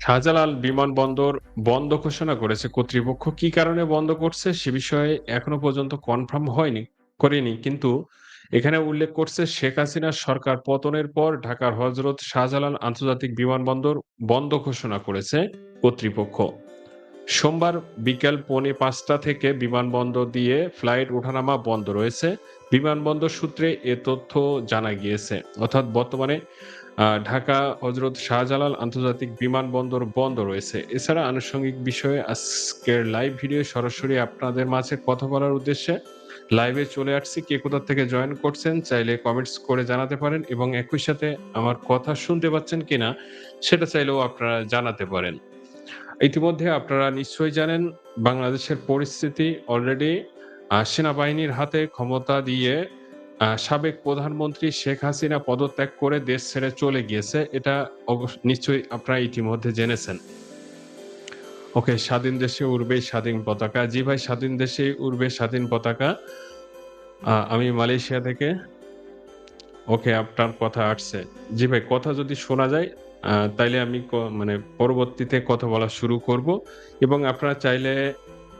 শাহজালাল বিমানবন্দর বন্ধ ঘোষণা করেছে। কর্তৃপক্ষ কি কারণে বন্ধ করছে সে বিষয়ে এখনও পর্যন্ত কনফার্ম হয়নি, করেনি। কিন্তু এখানে উল্লেখ করছে, শেখ হাসিনার সরকার পতনের পর ঢাকার হজরত শাহজালাল আন্তর্জাতিক বিমানবন্দর বন্ধ ঘোষণা করেছে কর্তৃপক্ষ। সোমবার বিকেল পৌনে পাঁচটা থেকে বিমানবন্দর দিয়ে ফ্লাইট ওঠানামা বন্ধ রয়েছে। বিমানবন্দর সূত্রে এ তথ্য জানা গিয়েছে। অর্থাৎ বর্তমানে ঢাকা হজরত শাহজালাল আন্তর্জাতিক বিমানবন্দর বন্ধ রয়েছে। এছাড়া আনুষঙ্গিক বিষয়ে আজকের লাইভ ভিডিও সরাসরি আপনাদের মাঝে কথা বলার উদ্দেশ্যে লাইভে চলে আসছি। কে কোথা থেকে জয়েন করছেন চাইলে কমেন্টস করে জানাতে পারেন এবং একই সাথে আমার কথা শুনতে পাচ্ছেন কিনা সেটা চাইলেও আপনারা জানাতে পারেন। ইতিমধ্যে আপনারা নিশ্চয়ই জানেন, বাংলাদেশের পরিস্থিতি অলরেডি সেনাবাহিনীর হাতে ক্ষমতা দিয়ে সাবেক প্রধানমন্ত্রী শেখ হাসিনা পদত্যাগ করে দেশ ছেড়ে চলে গিয়েছে, এটা নিশ্চয়ই আপনারা ইতিমধ্যে জেনেছেন। ওকে, স্বাধীন দেশে উড়বে স্বাধীন পতাকা। জি ভাই, স্বাধীন দেশে উড়বে স্বাধীন পতাকা। আমি মালয়েশিয়া থেকে। ওকে, আপনার কথা আসছে। জি ভাই, কথা যদি শোনা যায় তাইলে আমি মানে পরবর্তীতে কথা বলা শুরু করব। এবং আপনারা চাইলে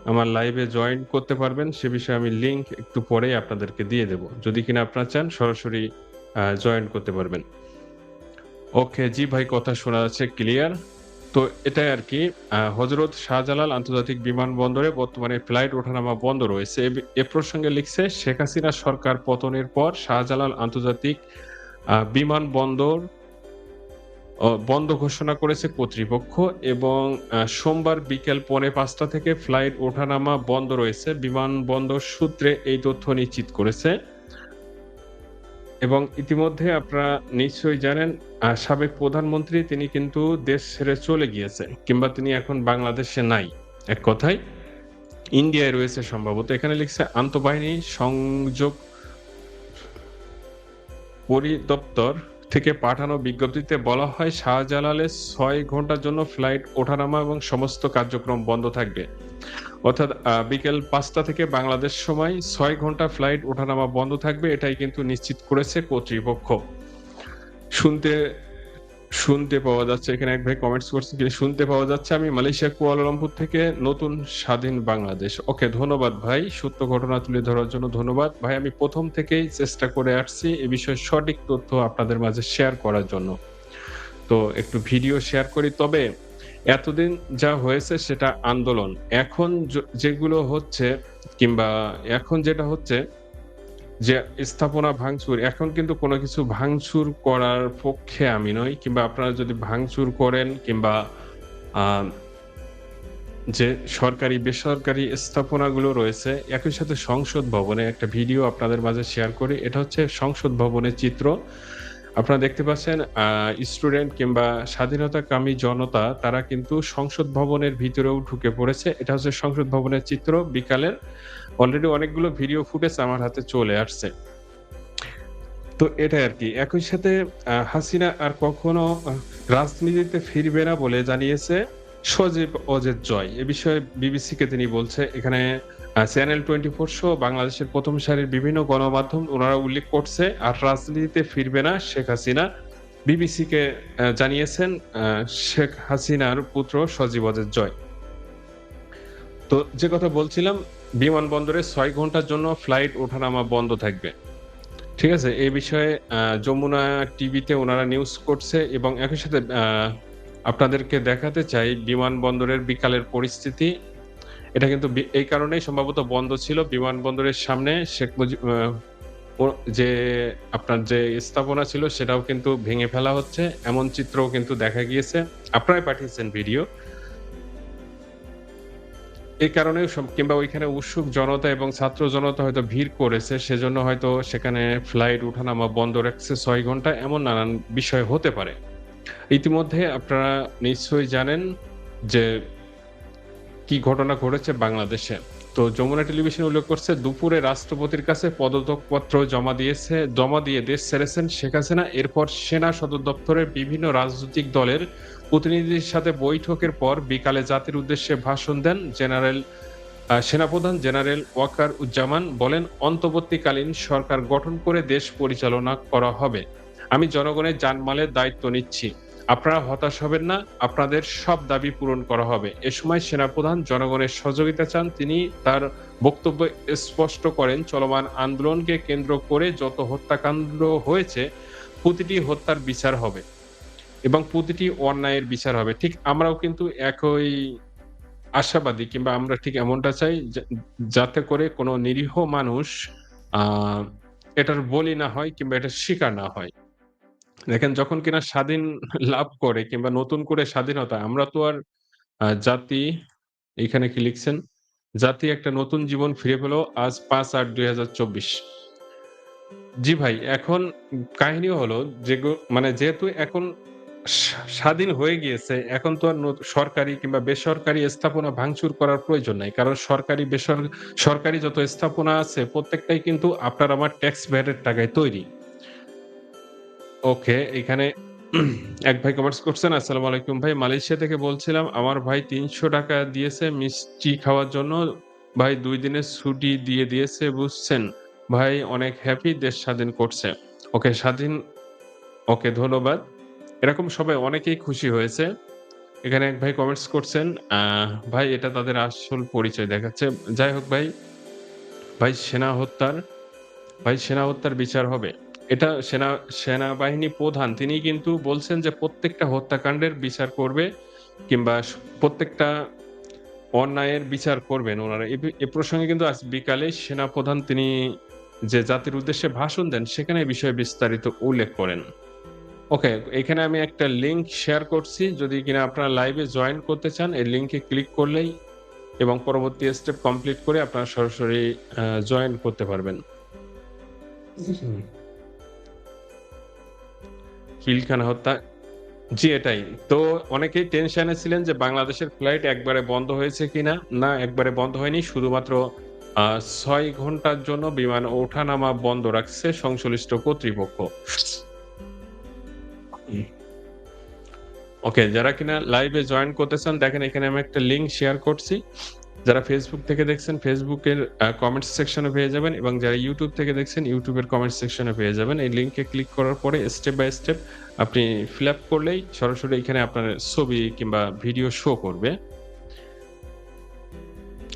আমার লাইভে জয়েন করতে পারবেন, সে বিষয়ে আমি লিংক একটু পরেই আপনাদেরকে দিয়ে দেব। যদি কিনা আপনারা চান, সরাসরি জয়েন করতে পারবেন। ওকে জি ভাই, কথা শোনা যাচ্ছে ক্লিয়ার তো এটাই আর কি হজরত শাহজালাল আন্তর্জাতিক বিমানবন্দরে বর্তমানে ফ্লাইট ওঠানামা বন্ধ রয়েছে। এ- প্রসঙ্গে লিখছে, শেখ হাসিনা সরকার পতনের পর শাহজালাল আন্তর্জাতিক বিমানবন্দর বন্ধ ঘোষণা করেছে কর্তৃপক্ষ এবং সোমবার বিকেল পৌনে পাঁচটা থেকে ফ্লাইট ওঠানামা বন্ধ রয়েছে। বিমানবন্দর সূত্রে এই তথ্য নিশ্চিত করেছে। এবং ইতিমধ্যে আপনারা নিশ্চয়ই জানেন সাবেক প্রধানমন্ত্রী তিনি কিন্তু দেশ ছেড়ে চলে গিয়েছে কিংবা তিনি এখন বাংলাদেশে নাই। এক কথায়, ইন্ডিয়ায় রয়েছে সম্ভবত। এখানে লিখছে, আন্তঃবাহিনী সংযোগ পরিদপ্তর থেকে পাঠানো বিজ্ঞপ্তিতে বলা হয়, শাহজালালে ছয় ঘণ্টার জন্য ফ্লাইট, ওঠানামা এবং সমস্ত কার্যক্রম বন্ধ থাকবে। অর্থাৎ বিকেল পাঁচটা থেকে বাংলাদেশ সময় ছয় ঘণ্টা ফ্লাইট, ওঠানামা বন্ধ থাকবে, এটাই কিন্তু নিশ্চিত করেছে কর্তৃপক্ষ। শুনতে শুনতে পাওয়া যাচ্ছে। এখানে এক ভাই কমেন্টস করছে কি, শুনতে পাওয়া যাচ্ছে আমি মালয়েশিয়া কুয়ালালামপুর থেকে নতুন স্বাধীন বাংলাদেশ। ওকে, ধন্যবাদ ভাই। সত্য ঘটনা তুলে ধরার জন্য ধন্যবাদ। ভাই, আমি প্রথম থেকেই চেষ্টা করে আসছি এ বিষয়ে সঠিক তথ্য আপনাদের মাঝে শেয়ার করার জন্য। তো একটু ভিডিও শেয়ার করি। তবে এতদিন যা হয়েছে সেটা আন্দোলন। এখন যেগুলো হচ্ছে কিংবা এখন যেটা হচ্ছে যে স্থাপনা ভাঙচুর, এখন কিন্তু কোনো কিছু ভাঙচুর করার পক্ষে আমি নই, কিংবা আপনারা যদি ভাঙচুর করেন, কিংবা যে সরকারি, বেসরকারি স্থাপনাগুলো রয়েছে, একই সাথে সংসদ ভবনে একটা ভিডিও আপনাদের মাঝে শেয়ার করি, এটা হচ্ছে সংসদ ভবনের চিত্র। আপনারা দেখতে পাচ্ছেন স্টুডেন্ট কিংবা স্বাধীনতাকামী জনতা, তারা কিন্তু সংসদ ভবনের ভিতরেও ঢুকে পড়েছে। এটা হচ্ছে সংসদ ভবনের চিত্র। বিকালের অলরেডি অনেকগুলো ভিডিও ফুটেজ আমার হাতে চলে আসছে। তো এটাই আর কি। একই সাথে হাসিনা আর কখনো রাজনীতিতে ফিরবে না বলে জানিয়েছে সজীব অজেদ জয়। এ বিষয়ে বিবিসিকে তিনি বলছে, এখানে চ্যানেল টোয়েন্টি ফোর শো বাংলাদেশের প্রথম সারির বিভিন্ন গণমাধ্যম ওনারা উল্লেখ করছে আর রাজনীতিতে ফিরবে না শেখ হাসিনা। বিবিসি কে জানিয়েছেন শেখ হাসিনার পুত্র সজীব অজেদ জয়। তো যে কথা বলছিলাম, বিমানবন্দরে ছয় ঘণ্টার জন্য ফ্লাইট ওঠানামা বন্ধ থাকবে। ঠিক আছে? এই বিষয়ে যমুনা টিভিতে ওনারা নিউজ করছে এবং একই সাথে আপনাদেরকে দেখাতে চাই বিমানবন্দরের বিকালের পরিস্থিতি। এটা কিন্তু এই কারণেই সম্ভবত বন্ধ ছিল বিমানবন্দরের সামনে। শেখ মুজিব যে আপনার যে স্থাপনা ছিল সেটাও কিন্তু ভেঙে ফেলা হচ্ছে। এমন চিত্রও কিন্তু দেখা গিয়েছে। আপনারাই পাঠিয়েছেন ভিডিও। এই কারণে কিংবা ওইখানে উৎসুক জনতা এবং ছাত্র জনতা হয়তো ভিড় করেছে, সেজন্য হয়তো সেখানে ফ্লাইট, উঠানামা বন্ধ রাখছে ছয় ঘণ্টা এমন নানান বিষয় হতে পারে। ইতিমধ্যে আপনারা নিশ্চয়ই জানেন যে কি ঘটনা ঘটেছে বাংলাদেশে? তো যমুনা টেলিভিশন উল্লেখ করছে, দুপুরে রাষ্ট্রপতির কাছে পদত্যাগপত্র জমা দিয়েছে, জমা দিয়ে দেশ ছেড়েছেন শেখ হাসিনা। এরপর সেনা সদর দপ্তরের বিভিন্ন রাজনৈতিক দলের প্রতিনিধিদের সাথে বৈঠকের পর বিকালে জাতির উদ্দেশ্যে ভাষণ দেন জেনারেল সেনাপ্রধান জেনারেল ওয়াকার উজ্জামান, বলেন, অন্তর্বর্তীকালীন সরকার গঠন করে দেশ পরিচালনা করা হবে। আমি জনগণের জানমালের দায়িত্ব নিচ্ছি। আপনারা হতাশ হবেন না, আপনাদের সব দাবি পূরণ করা হবে। এ সময় সেনাপ্রধান জনগণের সহযোগিতা চান, তিনি তার বক্তব্য স্পষ্ট করেন, চলমান আন্দোলনকে কেন্দ্র করে যত হত্যাকাণ্ড হয়েছে, প্রতিটি হত্যার বিচার হবে এবং প্রতিটি অন্যায়ের বিচার হবে। ঠিক আমরাও কিন্তু একই আশাবাদী কিংবা আমরা ঠিক এমনটা চাই যাতে করে কোনো নিরীহ মানুষ এটার বলি না হয় কিংবা এটার শিকার না হয়। দেখেন, যখন কিনা স্বাধীন লাভ করে কিংবা নতুন করে স্বাধীনতা আমরা তো আর জাতি এখানে কি লিখছেন? জাতি একটা নতুন জীবন ফিরে পেল আজ পাঁচ আট দুই জি ভাই, এখন কাহিনী হলো যে মানে যেহেতু এখন স্বাধীন হয়ে গিয়েছে, এখন তো আর সরকারি কিংবা বেসরকারি স্থাপনা ভাঙচুর করার প্রয়োজন নাই। কারণ সরকারি বেসর, সরকারি যত স্থাপনা আছে, প্রত্যেকটাই কিন্তু আপনার আমার ট্যাক্স ভ্যাটের টাকায় তৈরি। ওকে, এখানে এক ভাই কমেন্টস করছেন, আসসালামু আলাইকুম ভাই। মালয়েশিয়া থেকে বলছিলাম, আমার ভাই তিনশো টাকা দিয়েছে মিষ্টি খাওয়ার জন্য। ভাই দুই দিনের ছুটি দিয়ে দিয়েছে, বুঝছেন? ভাই অনেক হ্যাপি দেশ স্বাধীন করছে। ওকে, স্বাধীন, ওকে, ধন্যবাদ। এরকম সবাই অনেকেই খুশি হয়েছে। এখানে এক ভাই কমেন্টস করছেন ভাই, এটা তাদের আসল পরিচয় দেখাচ্ছে। যাই হোক ভাই ভাই সেনা হত্যার, ভাই সেনা হত্যার বিচার হবে। এটা সেনা, সেনাবাহিনী প্রধান তিনি কিন্তু বলছেন যে প্রত্যেকটা হত্যাকাণ্ডের বিচার করবে কিংবা প্রত্যেকটা অন্যায়ের বিচার করবেন ওনারা। এ প্রসঙ্গে কিন্তু আজ বিকালে সেনা প্রধান তিনি যে জাতির উদ্দেশ্যে ভাষণ দেন, সেখানে বিষয়ে বিস্তারিত উল্লেখ করেন। ওকে, এখানে আমি একটা লিংক শেয়ার করছি। যদি কিনা আপনারা লাইভে জয়েন করতে চান, এই লিংকে ক্লিক করলেই এবং পরবর্তী স্টেপ কমপ্লিট করে আপনারা সরাসরি জয়েন করতে পারবেন। পিলখানা হত্যা। জি, এটাই। তো অনেকেই টেনশনে ছিলেন যে বাংলাদেশের ফ্লাইট একবারে বন্ধ হয়েছে কিনা? না, একবারে বন্ধ হয়নি। শুধুমাত্র ছয় ঘণ্টার জন্য বিমান ওঠানামা বন্ধ রাখছে সংশ্লিষ্ট কর্তৃপক্ষ। ওকে, যারা কিনা লাইভে জয়েন করতে চান, দেখেন এখানে আমি একটা লিঙ্ক শেয়ার করছি। যারা ফেসবুক থেকে দেখছেন ফেসবুকের কমেন্ট সেকশনে পেয়ে যাবেন এবং যারা ইউটিউব থেকে দেখছেন ইউটিউবের কমেন্ট সেকশনে পেয়ে যাবেন। এই লিংকে ক্লিক করার পরে স্টেপ বাই স্টেপ আপনি ফিল আপ করলেই সরাসরি এখানে আপনার ছবি কিংবা ভিডিও শো করবে।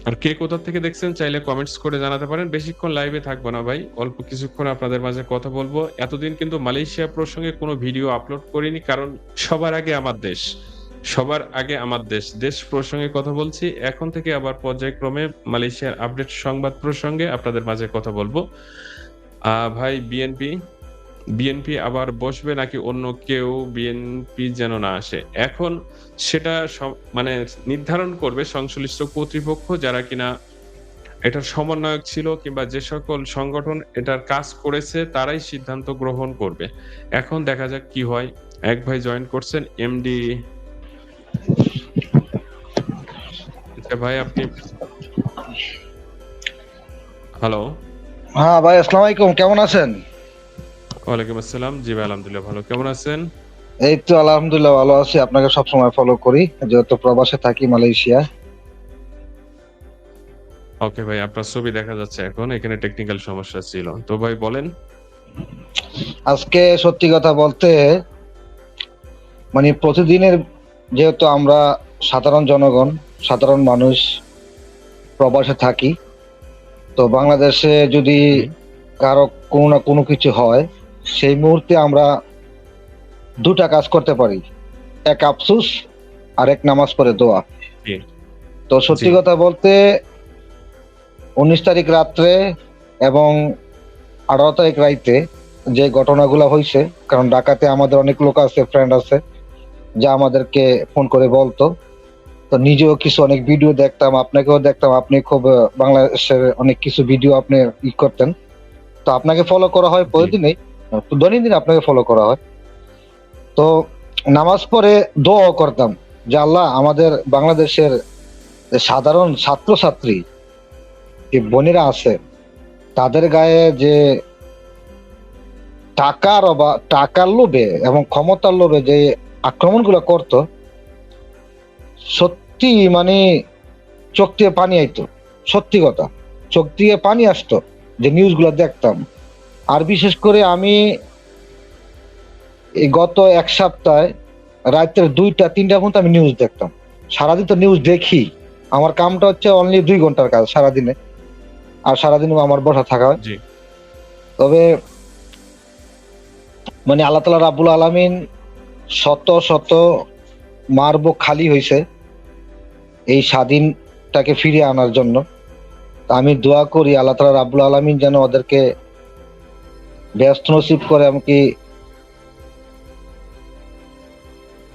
আর কে কোথা থেকে দেখছেন চাইলে কমেন্টস করে জানাতে পারেন। বেশিক্ষণ লাইভে থাকব না ভাই, অল্প কিছুক্ষণ আপনাদের মাঝে কথা বলব। এতদিন কিন্তু মালয়েশিয়া প্রসঙ্গে কোনো ভিডিও আপলোড করিনি, কারণ সবার আগে আমার দেশ। সবার আগে আমার দেশ। দেশ প্রসঙ্গে কথা বলছি। এখন থেকে আবার পর্যায়ক্রমে মালয়েশিয়ার আপডেট সংবাদ প্রসঙ্গে আপনাদের মাঝে কথা বলব। ভাই বিএনপি বিএনপি আবার বসবে নাকি অন্য কেউ? বিএনপি যেন না আসে। এখন সেটা মানে নির্ধারণ করবে সংশ্লিষ্ট কর্তৃপক্ষ যারা কিনা এটার সমন্বয়ক ছিল কিংবা যে সকল সংগঠন এটার কাজ করেছে, তারাই সিদ্ধান্ত গ্রহণ করবে। এখন দেখা যাক কি হয়। এক ভাই জয়েন করছেন এমডি আচ্ছা ভাই আপনি হ্যালো হ্যাঁ ভাই আসসালামু আলাইকুম কেমন আছেন? ওয়ালাইকুম আসসালাম। জি ভাই আলহামদুলিল্লাহ ভালো। কেমন আছেন? এই তো আলহামদুলিল্লাহ ভালো আছি। আপনাকে সব সময় ফলো করি যেহেতু প্রবাসে থাকি মালয়েশিয়া। ওকে ভাই আপনার ছবি দেখা যাচ্ছে এখন এখানে টেকনিক্যাল সমস্যা ছিল। তো ভাই বলেন। আজকে সত্যি কথা বলতে মানে প্রতিদিনের যেহেতু আমরা সাধারণ জনগণ সাধারণ মানুষ প্রবাসে থাকি। তো বাংলাদেশে যদি কারও কোনো না কোনো কিছু হয় সেই মুহূর্তে আমরা দুটা কাজ করতে পারি। এক আফসুস আর এক নামাজ পড়ে দোয়া। তো সত্যি কথা বলতে উনিশ তারিখ রাত্রে এবং আঠারো তারিখ রাইতে যে ঘটনাগুলো হয়েছে কারণ ঢাকাতে আমাদের অনেক লোক আছে ফ্রেন্ড আছে যা আমাদেরকে ফোন করে বলতো। তো নিজেও কিছু অনেক ভিডিও দেখতাম আপনাকেও দেখতাম আপনি খুব বাংলাদেশের অনেক কিছু ভিডিও আপনি ই করতেন। তো আপনাকে ফলো করা হয় প্রতিদিনই তো দৈনন্দিন আপনাকে ফলো করা হয়। তো নামাজ পড়ে দোয়াও করতাম যে আল্লাহ আমাদের বাংলাদেশের সাধারণ ছাত্রছাত্রী যে বোনেরা আছে তাদের গায়ে যে টাকার অবা টাকার লোভে এবং ক্ষমতার লোভে যে আক্রমণগুলো করত সত্যি মানে চোখ দিয়ে পানি আইতো সত্যি কথা। চোখ দিয়ে পানি আসতো যে নিউজগুলো দেখতাম। আর বিশেষ করে আমি এই গত এক সপ্তাহে রাত্রে দুইটা তিনটা পর্যন্ত আমি নিউজ দেখতাম। সারাদিন তো নিউজ দেখি। আমার কামটা হচ্ছে অনলি দুই ঘণ্টার কাজ সারাদিনে। আর সারাদিন আমার বসা থাকা হয়। তবে মানে আল্লাহ তালা রাবুল আলমিন শত শত মারব খালি হয়েছে এই স্বাধীনটাকে ফিরিয়ে আনার জন্য। আমি দোয়া করি আল্লাহ তালা রাবুল আলমিন যেন ওদেরকে ব্যস্ত নসিব করে এমনকি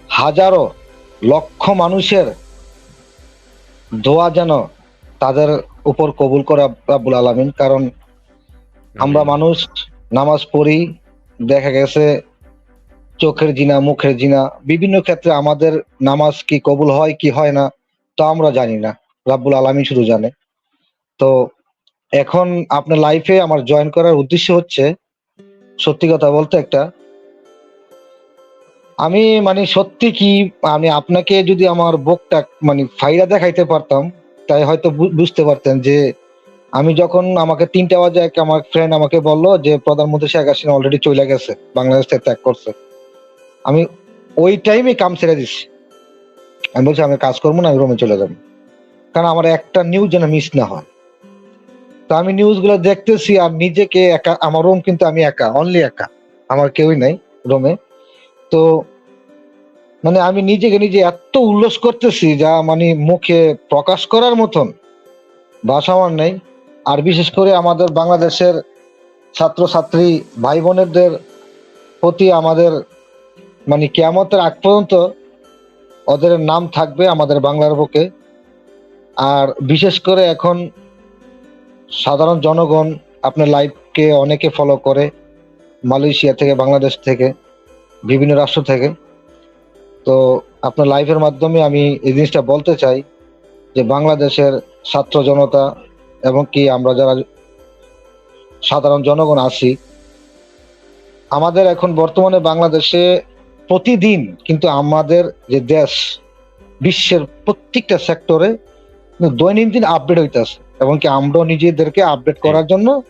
হাজারো লক্ষ মানুষের দোয়া যেন তাদের উপর কবুল করে রাব্বুল আলমিন। কারণ আমরা মানুষ নামাজ পড়ি দেখা গেছে চোখের জিনা মুখের জিনা বিভিন্ন ক্ষেত্রে আমাদের নামাজ কি কবুল হয় কি হয় না তা আমরা জানি না, রাব্বুল আলমী শুধু জানে। তো এখন আপনার লাইফে আমার জয়েন করার উদ্দেশ্য হচ্ছে, সত্যি কথা বলতে একটা, আমি মানে সত্যি কি, আমি আপনাকে যদি আমার বুকটা মানে ফাইরা দেখাইতে পারতাম, তাই হয়তো বুঝতে পারতেন যে আমি যখন আমাকে তিনটা বাজে এক আমার ফ্রেন্ড আমাকে বলল যে, প্রধানমন্ত্রী শেখ হাসিনা অলরেডি চলে গেছে, বাংলাদেশ থেকে ত্যাগ করছে। আমি ওই টাইমে কাম ছেড়ে দিছি। আমি বলছি, আমি কাজ করব না, আমি রুমে চলে যাব। কারণ আমার একটা নিউজ যেন মিস না হয়। তো আমি নিউজগুলো দেখতেছি আর নিজেকে একা, আমার রুম কিন্তু আমি একা অনলি একা। আমার কেউই নাই রোমে তো মানে আমি নিজেকে নিজে এত উল্লাস করতেছি যা মানে মুখে প্রকাশ করার মতন ভাষা আমার নেই। আর বিশেষ করে আমাদের বাংলাদেশের ছাত্রছাত্রী ভাই বোনেদের প্রতি আমাদের মানে কেয়ামতের আগ পর্যন্ত ওদের নাম থাকবে আমাদের বাংলার বুকে। আর বিশেষ করে এখন সাধারণ জনগণ আপনার লাইফকে অনেকে ফলো করে মালয়েশিয়া থেকে, বাংলাদেশ থেকে, বিভিন্ন রাষ্ট্র থেকে। তো আপনার লাইফের মাধ্যমে আমি এই জিনিসটা বলতে চাই যে বাংলাদেশের ছাত্র জনতা এবং কি আমরা যারা সাধারণ জনগণ আছি, আমাদের এখন বর্তমানে বাংলাদেশে প্রতিদিন কিন্তু আমাদের যে দেশ বিশ্বের প্রত্যেকটা সেক্টরে দৈনন্দিন আপডেট হইতেছে। এবং কি আমরাও নিজেদেরকে আপডেট করার জন্য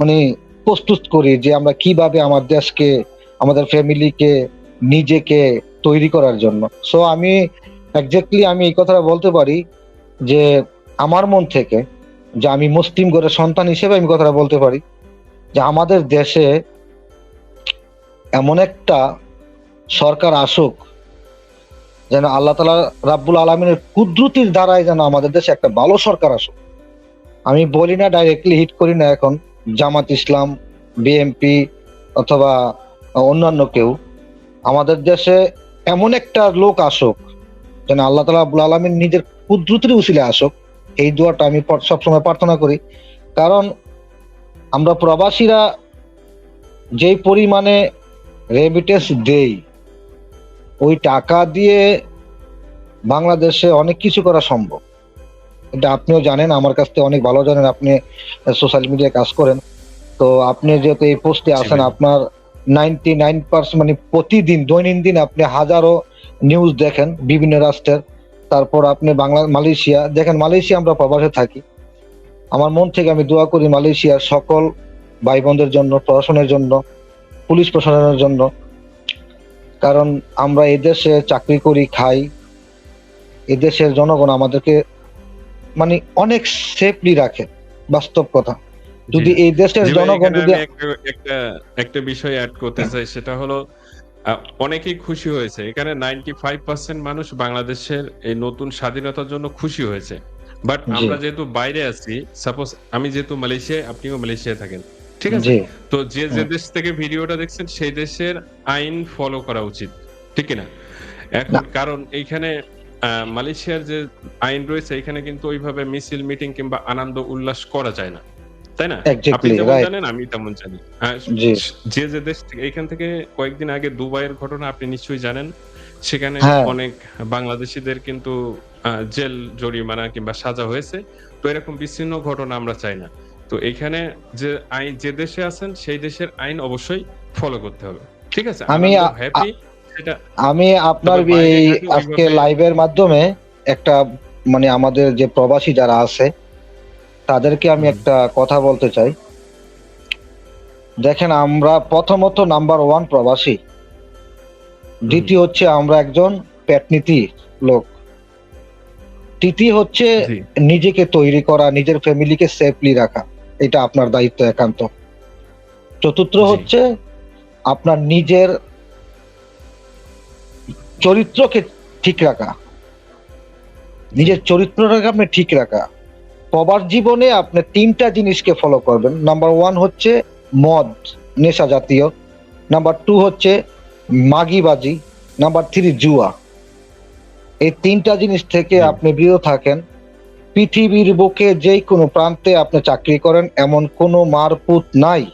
মানে প্রস্তুত করি যে আমরা কীভাবে আমার দেশকে আমাদের ফ্যামিলিকে নিজেকে তৈরি করার জন্য। সো আমি একজাক্টলি আমি এই কথাটা বলতে পারি যে আমার মন থেকে যে আমি মুসলিম ঘরের সন্তান হিসেবে আমি কথাটা বলতে পারি যে আমাদের দেশে এমন একটা সরকার আসুক, যেন আল্লাহ তালা রাব্বুল আলমিনের কুদরতির দ্বারাই যেন আমাদের দেশে একটা ভালো সরকার আসুক। আমি বলি না ডাইরেক্টলি হিট করি না এখন, জামাত ইসলাম বিএমপি অথবা অন্যান্য কেউ। আমাদের দেশে এমন একটা লোক আসুক, যেন আল্লাহ তালা আব্বুল আলমিন নিজের কুদরতির উসিলে আসুক। এই দোয়াটা আমি সবসময় প্রার্থনা করি। কারণ আমরা প্রবাসীরা যেই পরিমাণে রেমিটেন্স দেই ওই টাকা দিয়ে বাংলাদেশে অনেক কিছু করা সম্ভব। এটা আপনিও জানেন আমার কাছ থেকে অনেক ভালো জানেন আপনি সোশ্যাল মিডিয়ায় কাজ করেন। তো আপনি যেহেতু এই পোস্টে আছেন ভাই। আপনার নাইনটি নাইন পার্সেন্ট মানে প্রতিদিন দৈনন্দিন আপনি হাজারো নিউজ দেখেন বিভিন্ন রাষ্ট্রের। তারপর আপনি বাংলা মালয়েশিয়া দেখেন মালয়েশিয়া আমরা প্রবাসে থাকি। আমার মন থেকে আমি দোয়া করি মালয়েশিয়ার সকল ভাই বোনদের জন্য প্রশাসনের জন্য পুলিশ প্রশাসনের জন্য। কারণ আমরা এদেশে চাকরি করি খাই। এদেশের জনগণ আমাদেরকে মানে অনেক সেফলি রাখে বাস্তব কথা। যদি এই দেশের জনগণ যদি একটা- একটা বিষয় অ্যাড করতে চাই সেটা হলো অনেকেই খুশি হয়েছে। এখানে নাইনটি ফাইভ পার্সেন্ট মানুষ বাংলাদেশের এই নতুন স্বাধীনতার জন্য খুশি হয়েছে। বাট আমরা যেহেতু বাইরে আছি সাপোজ আমি যেহেতু মালয়েশিয়ায় আপনিও মালয়েশিয়ায় থাকেন। ঠিক আছে? তো যে যে দেশ থেকে ভিডিওটা দেখছেন সেই দেশের আইন ফলো করা উচিত ঠিক না এখন কারণ এইখানে মালয়েশিয়ার যে আইন রয়েছে এখানে কিন্তু ওইভাবে মিছিল মিটিং কিংবা আনন্দ উল্লাস করা যায় না তাই না? আপনি যেমন জানেন আমি তেমন জানি। যে যে দেশ থেকে এখান থেকে কয়েকদিন আগে দুবাইয়ের ঘটনা আপনি নিশ্চয়ই জানেন সেখানে হ্যাঁ। অনেক বাংলাদেশিদের কিন্তু জেল জরিমানা কিংবা সাজা হয়েছে। তো এরকম বিচ্ছিন্ন ঘটনা আমরা চাই না। তো এখানে যে আইন যে দেশে আছেন সেই দেশের আইন অবশ্যই ফলো করতে হবে। ঠিক আছে? আমি হ্যাপি সেটা আমি আপনার এই আজকে লাইভের মাধ্যমে একটা মানে আমাদের যে প্রবাসী যারা আছে তাদেরকে আমি একটা কথা বলতে চাই। দেখেন আমরা প্রথমত নাম্বার ওয়ান প্রবাসী। দ্বিতীয় হচ্ছে আমরা একজন পেটনীতি লোক। তৃতীয় হচ্ছে নিজেকে তৈরি করা নিজের ফ্যামিলিকে সেফলি রাখা। এটা আপনার দায়িত্ব একান্ত। চতুর্থ হচ্ছে আপনার নিজের চরিত্রকে ঠিক রাখা। নিজের চরিত্রটাকে আপনি ঠিক রাখা। প্রবার জীবনে আপনি তিনটা জিনিসকে ফলো করবেন। নাম্বার ওয়ান হচ্ছে মদ নেশা জাতীয়। নাম্বার টু হচ্ছে মাগিবাজি। নাম্বার থ্রি জুয়া। এই তিনটা জিনিস থেকে আপনি বিরত থাকেন। পৃথিবীর বুকে যে কোনো প্রান্তে আপনি চাকরি করেন এমন কোনো মারপুত নাই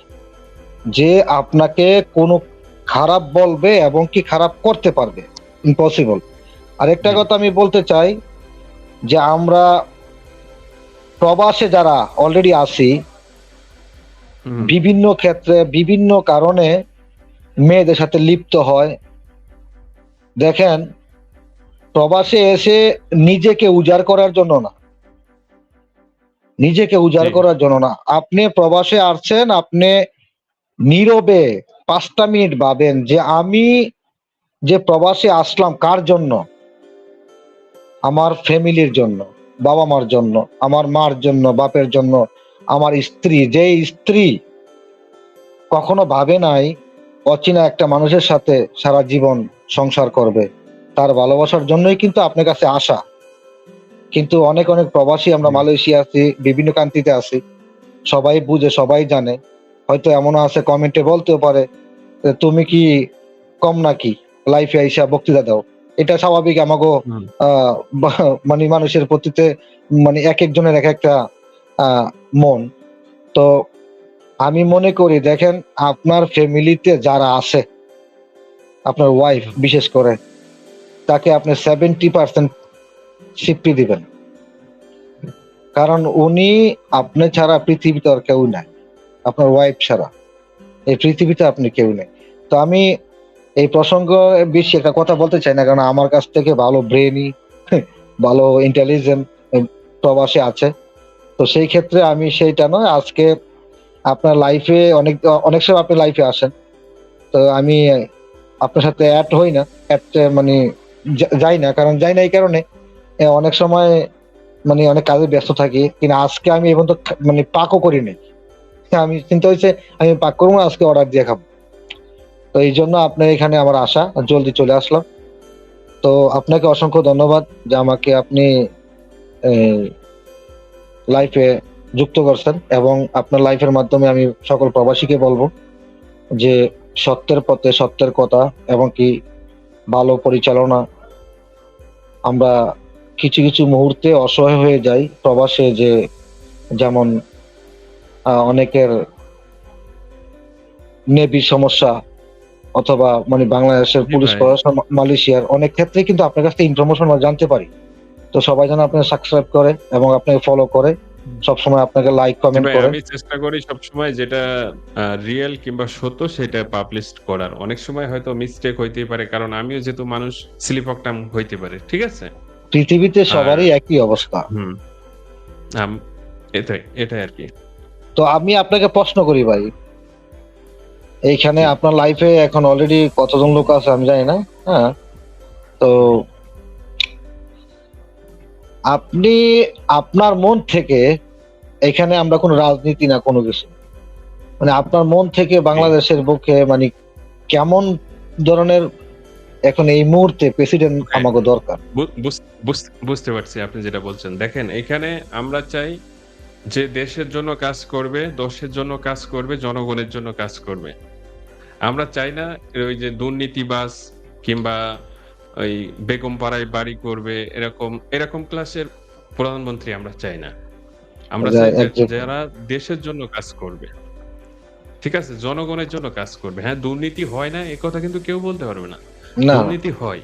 যে আপনাকে কোনো খারাপ বলবে এবং কি খারাপ করতে পারবে। ইম্পসিবল আরেকটা। কথা আমি বলতে চাই যে আমরা প্রবাসে যারা অলরেডি আছি হুম, বিভিন্ন ক্ষেত্রে বিভিন্ন কারণে মেয়েদের সাথে লিপ্ত হয়। দেখেন প্রবাসে এসে নিজেকে উজাড় করার জন্য না। নিজেকে উজাড় করার জন্য না। আপনি প্রবাসে আসছেন আপনি নীরবে পাঁচটা মিনিট ভাবেন যে আমি যে প্রবাসে আসলাম কার জন্য? আমার ফ্যামিলির জন্য বাবা মার জন্য আমার মার জন্য বাপের জন্য আমার স্ত্রী। যে স্ত্রী কখনো ভাবে নাই অচেনা একটা মানুষের সাথে সারা জীবন সংসার করবে তার ভালোবাসার জন্যই কিন্তু আপনার কাছে আসা। কিন্তু অনেক অনেক প্রবাসী আমরা মালয়েশিয়া আছি বিভিন্ন কান্ট্রিতে আছি। সবাই বুঝে সবাই জানে। হয়তো এমনও আছে কমেন্টে বলতেও পারে তুমি কি কম নাকি? লাইফে আইসা বক্তৃতা দাও। এটা স্বাভাবিক আমাকে মানে মানুষের প্রতিতে মানে এক একজনের এক একটা আহ, মন। তো আমি মনে করি দেখেন আপনার ফ্যামিলিতে যারা আছে আপনার ওয়াইফ বিশেষ করে তাকে আপনি সেভেন্টি পার্সেন্ট স্বীকৃতি দিবেন। কারণ উনি আপনি ছাড়া পৃথিবীতে আর কেউ নাই। আপনার ওয়াইফ ছাড়া। এই পৃথিবীতে আপনি কেউ নেই। তো আমি এই প্রসঙ্গ বেশি একটা কথা বলতে চাই না, কারণ আমার কাছ থেকে ভালো ব্রেনই ভালো ইন্টেলিজেন্ট প্রবাসে আছে। তো সেই ক্ষেত্রে আমি সেইটা নয়, আজকে আপনার লাইফে অনেক অনেক সময় আপনি লাইফে আসেন। তো আমি আপনার সাথে অ্যাড হই না অ্যাড মানে যাই না, কারণ যাই না এই কারণে অনেক সময় মানে অনেক কাজে ব্যস্ত থাকি, কিন্তু আজকে আমি এখন তো মানে পাকও করি নাই আমি চিন্তা হয়েছে, আমি পাক করব, আজকে অর্ডার দিয়ে খাব। তো এই জন্য আপনার এখানে আমার আশা, জলদি চলে আসলাম। তো আপনাকে অসংখ্য ধন্যবাদ যে আমাকে আপনি লাইফে যুক্ত করছেন এবং আপনার লাইফের মাধ্যমে আমি সকল প্রবাসীকে বলব যে সত্যের পথে সত্যের কথা এবং কি ভালো পরিচালনা আমরা কিছু কিছু মুহূর্তে অসহায় হয়ে যাই প্রবাসে যে যেমন অনেকের নেভির সমস্যা অথবা মানে বাংলাদেশের পুলিশ প্রশাসন মালয়েশিয়ার অনেক ক্ষেত্রে কিন্তু আপনার কাছ থেকে ইনফরমেশন জানতে পারি। তো সবাই যেন আপনাকে সাবস্ক্রাইব করে এবং আপনাকে ফলো করে। সবসময় আপনাকে লাইক কমেন্ট করে। আমি চেষ্টা করি সবসময় যেটা রিয়েল কিংবা সত্য সেটা পাবলিশ করার। অনেক সময় হয়তো মিস্টেক হইতেই পারে কারণ আমিও যেহেতু মানুষ স্লিপ অফ টাইম হইতে পারে ঠিক আছে? পৃথিবীতে সবারই একই অবস্থা। হুম। এটাই এটাই আর কি। তো আমি আপনাকে প্রশ্ন করি ভাই এইখানে আপনার লাইফে এখন অলরেডি কতজন লোক আছে আমি জানি না হ্যাঁ? তো আপনি আপনার মন থেকে এখানে আমরা কোনো রাজনীতি না কোনো কিছু মানে আপনার মন থেকে বাংলাদেশের বুকে মানে কেমন ধরনের এখন এই মুহূর্তে প্রেসিডেন্ট আমাকে দরকার। বুঝতে পারছি আপনি যেটা বলছেন। দেখেন এখানে আমরা চাই যে দেশের জন্য কাজ করবে দেশের জন্য কাজ করবে জনগণের জন্য কাজ করবে। আমরা চাই না ওই যে দুর্নীতিবাজ কিংবা ওই বেগম পাড়ায় বাড়ি করবে এরকম এরকম ক্লাসের প্রধানমন্ত্রী আমরা চাই না। আমরা চাই যারা দেশের জন্য কাজ করবে ঠিক আছে? জনগণের জন্য কাজ করবে। হ্যাঁ দুর্নীতি হয় না এ কথা কিন্তু কেউ বলতে পারবে না। না দুর্নীতি হয়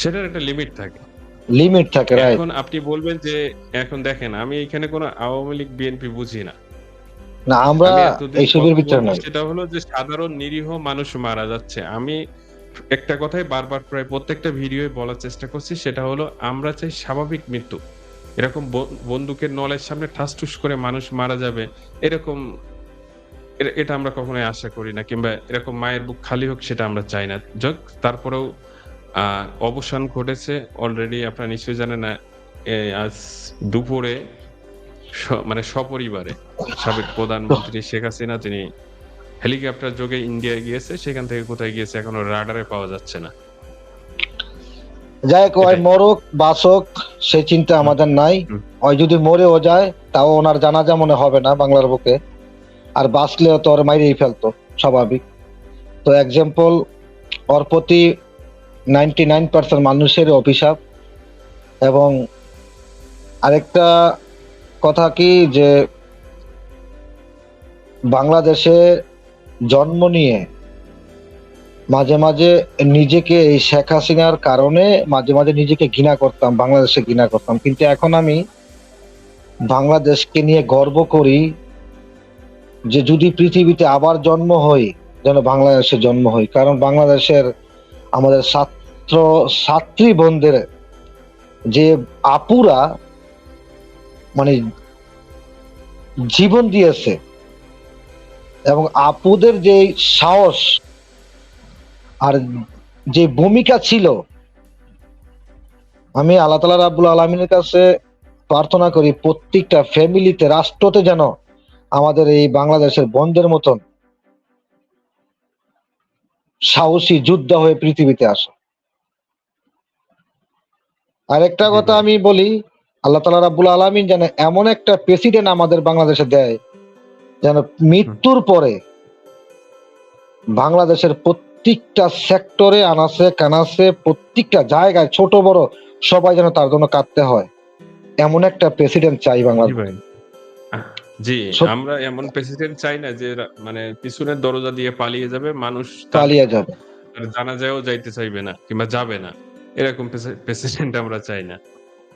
সেটার একটা লিমিট থাকে। লিমিট থাকে এখন আপনি বলবেন যে এখন দেখেন আমি এখানে কোনো আওয়ামী লীগ বিএনপি বুঝি না। না আমরা এইসবের নাই। সেটা হলো যে সাধারণ নিরীহ মানুষ মারা যাচ্ছে। আমি একটা কথাই বারবার প্রায় প্রত্যেকটা ভিডিওে বলার চেষ্টা করছি সেটা হলো আমরা চাই স্বাভাবিক মৃত্যু। এরকম বন্দুকের নলের সামনে ঠাস ঠুস করে মানুষ মারা যাবে এরকম এটা আমরা কখনোই আশা করি না কিংবা এরকম মায়ের বুক খালি হোক সেটা আমরা চাই না। যাক তারপরেও অবসান ঘটেছে। অলরেডি আপনারা নিশ্চয়ই জানেন না আজ দুপুরে মানে সপরিবারে সাবেক প্রধানমন্ত্রী শেখ হাসিনা তিনি হেলিকপ্টার যোগে ইন্ডিয়ায় গিয়েছে সেখান থেকে কোথায় গিয়েছে এখনও রাডারে পাওয়া যাচ্ছে না। যাই ওই এটাই। মরুক বাসক সে চিন্তা আমাদের নাই। ওই যদি মরেও যায় তাও ওনার জানাজা মনে হবে না বাংলার বুকে। আর বাঁচলেও তো ওর মাইরেই ফেলতো, স্বাভাবিক। তো এক্সাম্পল ওর প্রতি নাইনটি নাইন পার্সেন্ট মানুষের অভিশাপ এবং আরেকটা কথা কি যে বাংলাদেশে জন্ম নিয়ে মাঝে মাঝে নিজেকে এই শেখ হাসিনার কারণে মাঝে মাঝে নিজেকে ঘৃণা করতাম, বাংলাদেশে ঘৃণা করতাম। কিন্তু এখন আমি বাংলাদেশকে নিয়ে গর্ব করি যে যদি পৃথিবীতে আবার জন্ম হই যেন বাংলাদেশে জন্ম হই কারণ বাংলাদেশের আমাদের ছাত্র, ছাত্রী বোনদের যে আপুরা মানে জীবন দিয়েছে, এবং আপুদের যে সাহস আর যে ভূমিকা ছিল, আমি আল্লাহ তালা রাবুল আলমিনের কাছে প্রার্থনা করি, প্রত্যেকটা ফ্যামিলিতে রাষ্ট্রতে যেন আমাদের এই বাংলাদেশের বন্ধের মতন সাহসী যোদ্ধা হয়ে পৃথিবীতে আসে। আরেকটা কথা আমি বলি আল্লাহ তালা রাবুল আলমিন যেন এমন একটা প্রেসিডেন্ট আমাদের বাংলাদেশে দেয় যেন মৃত্যুর পরে বাংলাদেশের প্রত্যেকটা সেক্টরে আনাসে কানাসে প্রত্যেকটা জায়গায় ছোট বড় সবাই যেন তার জন্য কাঁদতে হয় এমন একটা প্রেসিডেন্ট চাই বাংলাদেশ। জি আমরা এমন প্রেসিডেন্ট চাই না যে মানে পিছনের দরজা দিয়ে পালিয়ে যাবে মানুষ পালিয়ে যাবে। জানা যায়ও যাইতে চাইবে না কিংবা যাবে না। এরকম প্রেসিডেন্ট আমরা চাই না।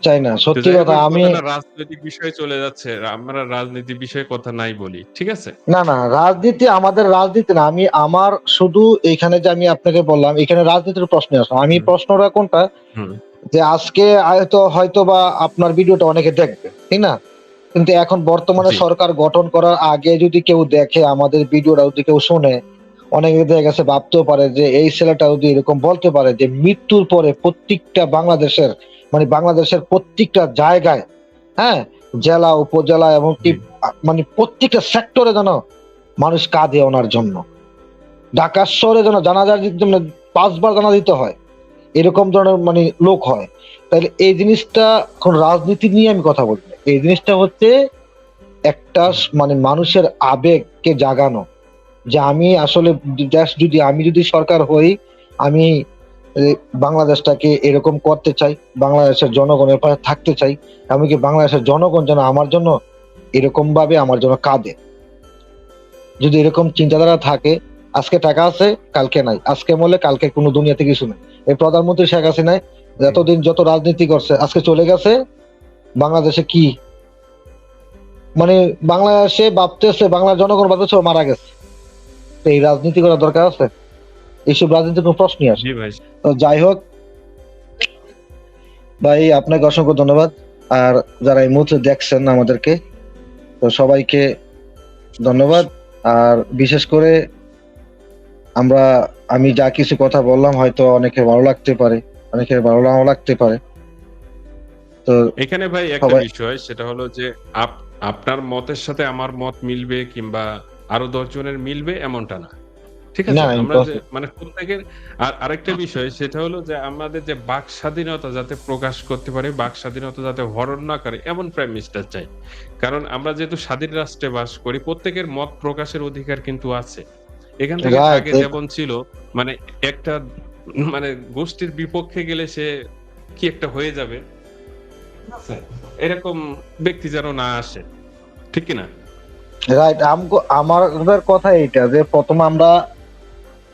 চাই না সত্যি কথা আমি রাজনৈতিক বিষয়ে চলে যাচ্ছে। আমরা রাজনীতি বিষয়ে কথা নাই বলি ঠিক আছে? না না রাজনীতি আমাদের রাজনীতি না আমি আমার শুধু এখানে যে আমি আপনাকে বললাম এখানে রাজনীতির প্রশ্ন আসলো আমি প্রশ্নটা কোনটা? যে আজকে হয়তো হয়তো বা আপনার ভিডিওটা অনেকে দেখবে ঠিক না? কিন্তু এখন বর্তমানে সরকার গঠন করার আগে যদি কেউ দেখে আমাদের ভিডিওটা যদি কেউ শোনে অনেকে দেখা গেছে ভাবতেও পারে যে এই ছেলেটা যদি এরকম বলতে পারে যে মৃত্যুর পরে প্রত্যেকটা বাংলাদেশের মানে বাংলাদেশের প্রত্যেকটা জায়গায় হ্যাঁ জেলা উপজেলা এবং কি মানে প্রত্যেকটা সেক্টরে যেন মানুষ কাঁদে ওনার জন্য। ঢাকা শহরে যেন জানাজার জন্য পাঁচবার জানা দিতে হয় এরকম ধরনের মানে লোক হয়। তাহলে এই জিনিসটা এখন রাজনীতি নিয়ে আমি কথা বলি। এই জিনিসটা হচ্ছে একটা মানে মানুষের আবেগকে জাগানো। যে আমি আসলে দেশ যদি আমি যদি সরকার হই আমি বাংলাদেশটাকে এরকম করতে চাই বাংলাদেশের জনগণের পাশে থাকতে চাই এমনকি বাংলাদেশের জনগণ যেন আমার জন্য এরকম ভাবে আমার জন্য কাঁদে? যদি এরকম চিন্তাধারা থাকে আজকে টাকা আছে কালকে নাই আজকে মলে কালকে কোনো দুনিয়াতে কিছু নেই। এই প্রধানমন্ত্রী শেখ হাসিনায় এতদিন যত রাজনীতি করছে আজকে চলে গেছে বাংলাদেশে কি? মানে বাংলাদেশে ভাবতেছে বাংলার জনগণ ভাবতেছে মারা গেছে। তো এই রাজনীতি করার দরকার আছে? এইসব রাজনীতির কোনো প্রশ্নই আসে ভাই। তো যাই হোক ভাই আপনাকে অসংখ্য ধন্যবাদ। আর যারা এই মুহূর্তে দেখছেন আমাদেরকে তো সবাইকে ধন্যবাদ। আর বিশেষ করে আমরা আমি যা কিছু কথা বললাম হয়তো অনেকের ভালো লাগতে পারে অনেকের ভালো নাও লাগতে পারে। তো এখানে ভাই একটা বিষয় সেটা হলো যে আপনার মতের সাথে আমার মত মিলবে কিংবা আরও দশজনের মিলবে এমনটা না। ঠিক আছে? আমরা. মানে প্রত্যেকের আর আরেকটা বিষয় সেটা হলো যে আমাদের যে বাক স্বাধীনতা যাতে প্রকাশ করতে পারে বাক স্বাধীনতা যাতে হরণ না করে এমন প্রাইম মিনিস্টার চাই। কারণ আমরা যেহেতু স্বাধীন রাষ্ট্রে বাস করি প্রত্যেকের মত প্রকাশের অধিকার কিন্তু আছে। এখান থেকে আগে যেমন ছিল মানে একটা মানে গোষ্ঠীর বিপক্ষে গেলে সে কি একটা হয়ে যাবে। এরকম ব্যক্তি যেন না আসে। ঠিক কিনা? রাইট আমাদের কথা এইটা যে প্রথম আমরা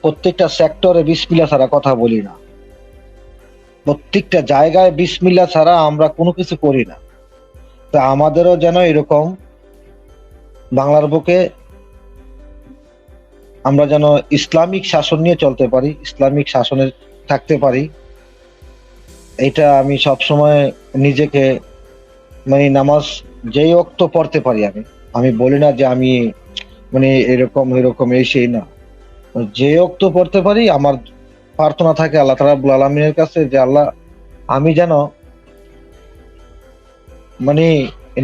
প্রত্যেকটা সেক্টরে বিসমিল্লা ছাড়া কথা বলি না। প্রত্যেকটা জায়গায় বিসমিল্লা ছাড়া আমরা কোনো কিছু করি না। তা আমাদেরও যেন এরকম বাংলার বুকে আমরা যেন ইসলামিক শাসন নিয়ে চলতে পারি, ইসলামিক শাসনে থাকতে পারি। এটা আমি সব সময় নিজেকে মানে নামাজ যেই অক্ত পড়তে পারি আমি আমি বলি না যে আমি মানে এরকম এরকম এই সেই না যে অক্ত পড়তে পারি আমার প্রার্থনা থাকে আল্লাহ তালা আলমিনের কাছে যে আল্লাহ আমি যেন মানে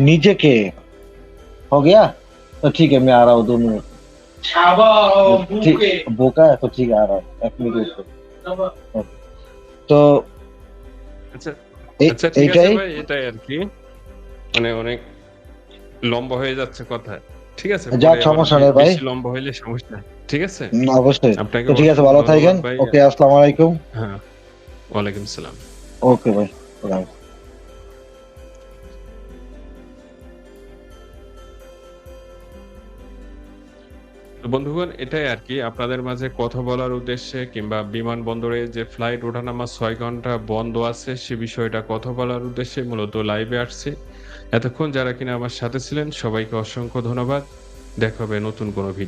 নিজেকে हो गया तो ठीक है मैं आ रहा हूँ दो मिनट ठीक बोका है तो ठीक है आ रहा हूँ एक मिनट रुको। আচ্ছা আচ্ছা ঠিক আছে ভাই এটাই আর কি। মানে অনেক লম্বা হয়ে যাচ্ছে কথা। ঠিক আছে যা সমস্যা নেই ভাই। লম্বা হইলে সমস্যা। ঠিক আছে? অবশ্যই। আপনাকে ঠিক আছে ভালো থাকবেন থাকেন। ওকে আসসালামু আলাইকুম। হ্যাঁ ওয়ালাইকুম সালাম। ওকে ভাই বন্ধুগণ, এটাই আর কি। আপনাদের মাঝে কথা বলার উদ্দেশ্যে কিংবা বিমানবন্দরে যে ফ্লাইট ওঠানামা ছয় ঘণ্টা বন্ধ আছে, সে বিষয়টা কথা বলার উদ্দেশ্যে মূলত লাইভে আসছি। এতক্ষণ যারা কিনা আমার সাথে ছিলেন, সবাইকে অসংখ্য ধন্যবাদ। দেখা হবে নতুন কোনো ভিডিও